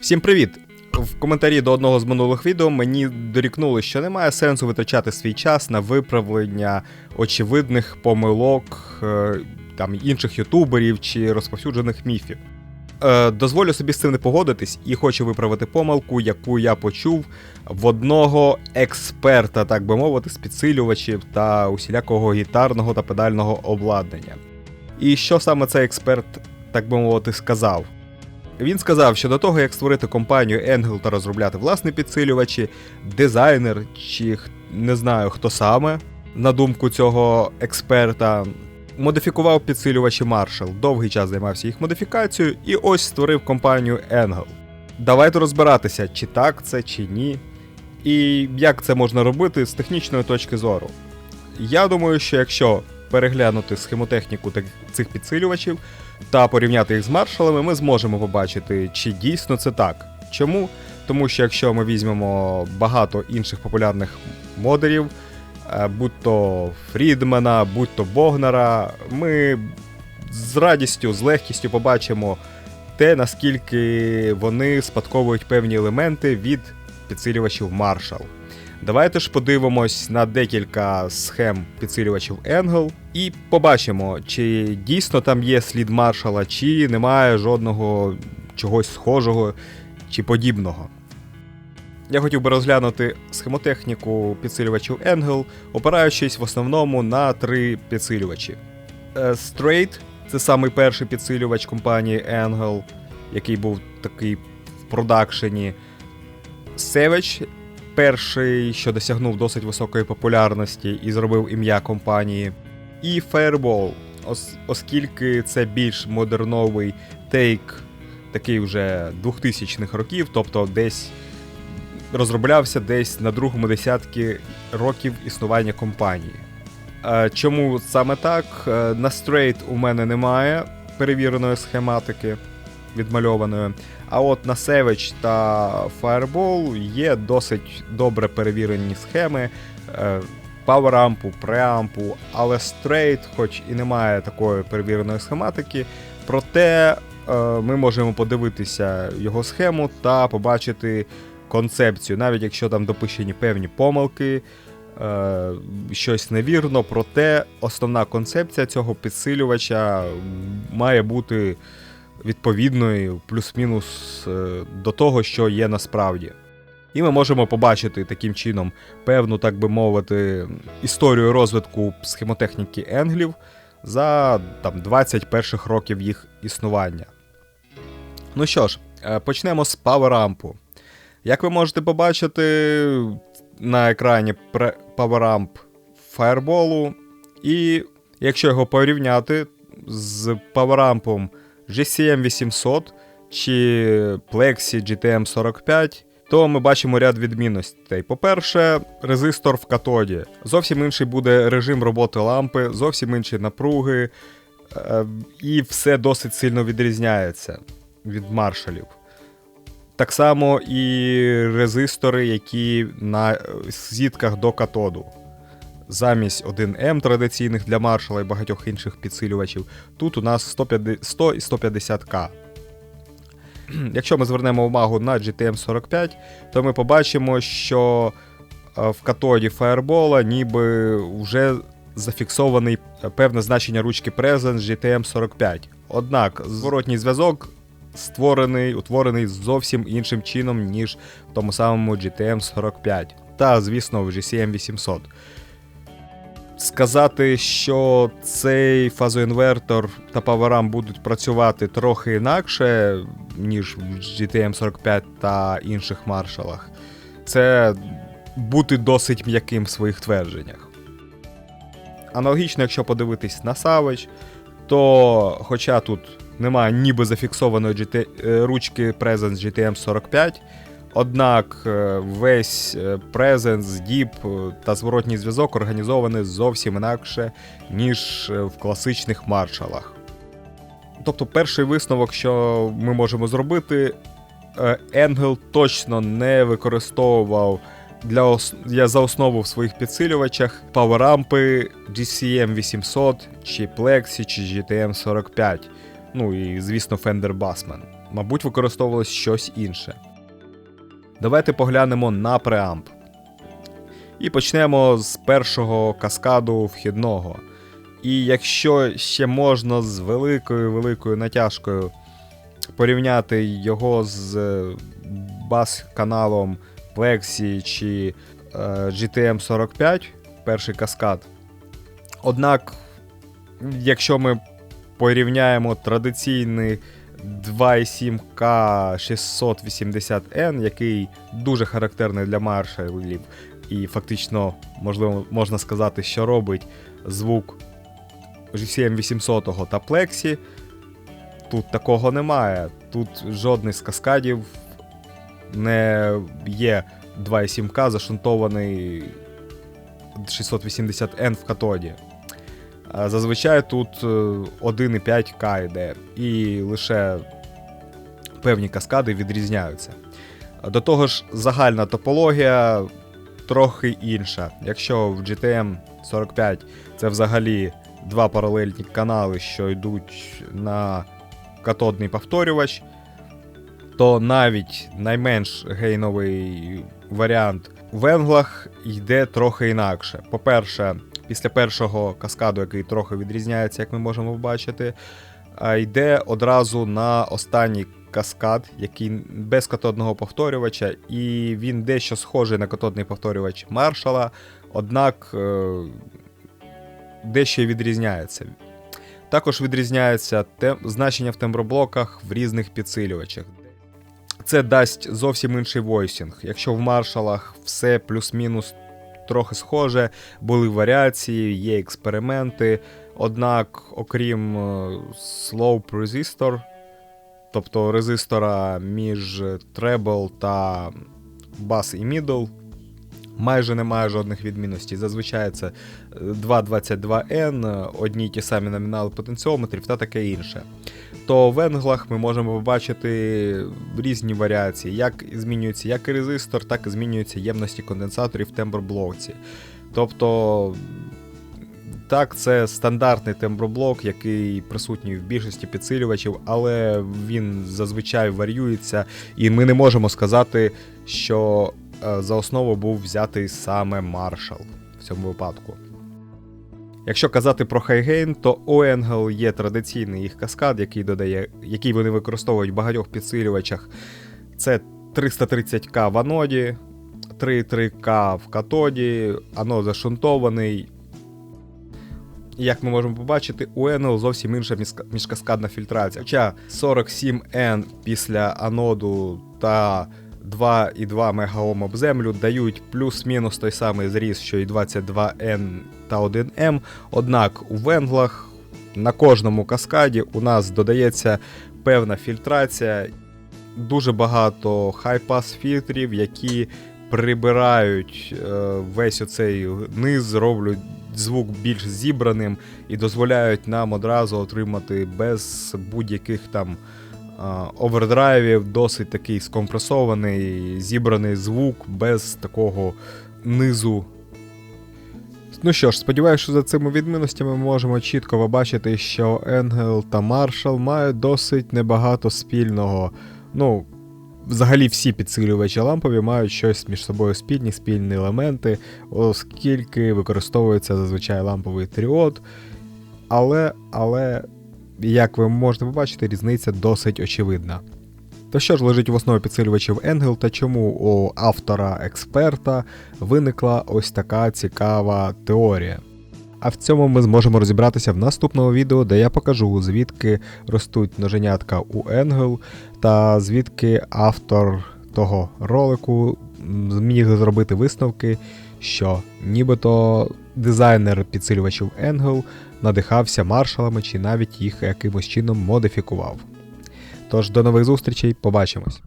Всім привіт! В коментарі до одного з минулих відео мені дорікнули, що немає сенсу витрачати свій час на виправлення очевидних помилок е, там, інших ютуберів чи розповсюджених міфів. Е, дозволю собі з цим не погодитись і хочу виправити помилку, яку я почув в одного експерта, так би мовити, з підсилювачів та усілякого гітарного та педального обладнання. І що саме цей експерт, так би мовити, сказав? Він сказав, що до того, як створити компанію Engel та розробляти власні підсилювачі, дизайнер чи не знаю хто саме, на думку цього експерта, модифікував підсилювачі Marshall, довгий час займався їх модифікацією і ось створив компанію Engel. Давайте розбиратися, чи так це, чи ні, і як це можна робити з технічної точки зору. Я думаю, що якщо переглянути схемотехніку цих підсилювачів, та порівняти їх з маршалами, ми зможемо побачити, чи дійсно це так. Чому? Тому що якщо ми візьмемо багато інших популярних модерів, е, будь то Фрідмена, будь то Богнера, ми з радістю, з легкістю побачимо те, наскільки вони спадковують певні елементи від підсилювачів Marshall. Давайте ж подивимось на декілька схем підсилювачів Engel і побачимо, чи дійсно там є слід маршала, чи немає жодного чогось схожого чи подібного. Я хотів би розглянути схемотехніку підсилювачів Engel, опираючись в основному на три підсилювачі. Е, Straight це самий перший підсилювач компанії Engel, який був такий в продакшені. Savage перший, що досягнув досить високої популярності і зробив ім'я компанії. І Fireball, ос- оскільки це більш модерновий тейк, такий вже 2000-х років, тобто десь розроблявся десь на другому десятки років існування компанії. Чому саме так? Е, На Straight у мене немає перевіреної схематики відмальованої. А от на Savage та Fireball є досить добре перевірені схеми е, пауерампу, преампу, але Straight, хоч і немає такої перевіреної схематики, проте е, ми можемо подивитися його схему та побачити концепцію, навіть якщо там допущені певні помилки. е, Щось невірно, проте основна концепція цього підсилювача має бути відповідною плюс-мінус е, до того, що є насправді. І ми можемо побачити таким чином певну, так би мовити, історію розвитку схемотехніки енглів за там, 20 перших років їх існування. Ну що ж, е, почнемо з паверампу. Як ви можете побачити на екрані паверамп Fireball, і якщо його порівняти з паверампом GCM 800 чи Plexi GTM 45, то ми бачимо ряд відмінностей. По-перше, резистор в катоді. Зовсім інший буде режим роботи лампи, зовсім інші напруги, е, і все досить сильно відрізняється від маршалів. Так само і резистори, які на е, зітках до катоду. Замість 1М традиційних для маршала і багатьох інших підсилювачів, тут у нас 100 і 150К. Якщо ми звернемо увагу на GTM 45, то ми побачимо, що е, в катоді Fireball ніби вже зафіксований е, певне значення ручки Presence GTM 45. Однак зворотній зв'язок створений, утворений зовсім іншим чином, ніж в тому самому GTM 45. Та, звісно, в GCM 800. Сказати, що цей фазоінвертор та паверам будуть працювати трохи інакше, ніж в GTM 45 та інших маршалах, це бути досить м'яким в своїх твердженнях. Аналогічно, якщо подивитись на Savage, то хоча тут немає ніби зафіксованої GT, е, ручки Presence GTM 45, Однак е, весь DIP е, та зворотній зв'язок організований зовсім інакше, ніж е, в класичних маршалах. Тобто, перший висновок, що ми можемо зробити, е, Engel точно не використовував для, ос- для за основу в своїх підсилювачах паверампи GCM 800 чи Plexi чи GTM 45. Ну і, звісно, Fender Bassman. мабуть, використовувалось щось інше. Давайте поглянемо на преамп. І почнемо з першого каскаду вхідного. І якщо ще можна з великою великою натяжкою порівняти його з е, бас-каналом Plexi чи е, GTM 45, перший каскад. Однак, якщо ми порівняємо традиційний 2,7K 680N, який дуже характерний для маршалів, і фактично, можливо, можна сказати, що робить звук GCM 800 та Plexi, тут такого немає. Тут жодний з каскадів не є 2,7К зашунтований 680N в катоді. Зазвичай тут е, 1,5К йде, і лише певні каскади відрізняються. До того ж, загальна топологія трохи інша. Якщо в GTM 45 це взагалі два паралельні канали, що йдуть на катодний повторювач, то навіть найменш гейновий варіант в енглах йде трохи інакше. По-перше, після першого каскаду, який трохи відрізняється, як ми можемо побачити, йде одразу на останній каскад, який без катодного повторювача, і він дещо схожий на катодний повторювач маршала, однак е, дещо відрізняється. Також відрізняється тем... значення в темброблоках в різних підсилювачах. Це дасть зовсім інший войсінг. Якщо в маршалах все плюс-мінус трохи схоже, були варіації, є експерименти. Однак, окрім е, Slope Resistor, тобто резистора між treble та бас і middle, майже немає жодних відмінностей. Зазвичай це 222N, одні й ті самі номінали потенціометрів та таке інше. То в енглах ми можемо побачити різні варіації, як змінюється як і резистор, так і змінюються ємності конденсаторів в темброблоці. Тобто, так, це стандартний темброблок, який присутній в більшості підсилювачів, але він зазвичай варіюється, і ми не можемо сказати, що е, за основу був взятий саме Marshall в цьому випадку. Якщо казати про хайгейн, то Engel є традиційний їх каскад, який додає, який вони використовують в багатьох підсилювачах. Це 330к в аноді, 3,3к в катоді, анод зашунтований. Як ми можемо побачити, у Enel зовсім інша міжкаскадна фільтрація. Хоча 47N після аноду та 2,2 мегаом об землю дають плюс-мінус той самий зріз, що і 22N та 1M. Однак у венглах на кожному каскаді у нас додається певна фільтрація, дуже багато хай-пас фільтрів, які прибирають е, весь оцей низ, роблять звук більш зібраним і дозволяють нам одразу отримати без будь-яких там овердрайвів досить такий скомпресований, зібраний звук без такого низу. Ну що ж, сподіваюся, що за цими відмінностями ми можемо чітко побачити, що Engel та Marshall мають досить небагато спільного. Ну, взагалі всі підсилювачі лампові мають щось між собою спільні, спільні елементи, оскільки використовується зазвичай ламповий тріод. Але, але, як ви можете побачити, різниця досить очевидна. То що ж лежить в основі підсилювачів Engel та чому у автора-експерта виникла ось така цікава теорія? А в цьому ми зможемо розібратися в наступному відео, де я покажу, звідки ростуть ноженятка у Engel, та звідки автор того ролику зміг зробити висновки, що нібито дизайнер підсилювачів Engel надихався маршалами чи навіть їх якимось чином модифікував. Тож до нових зустрічей, побачимось!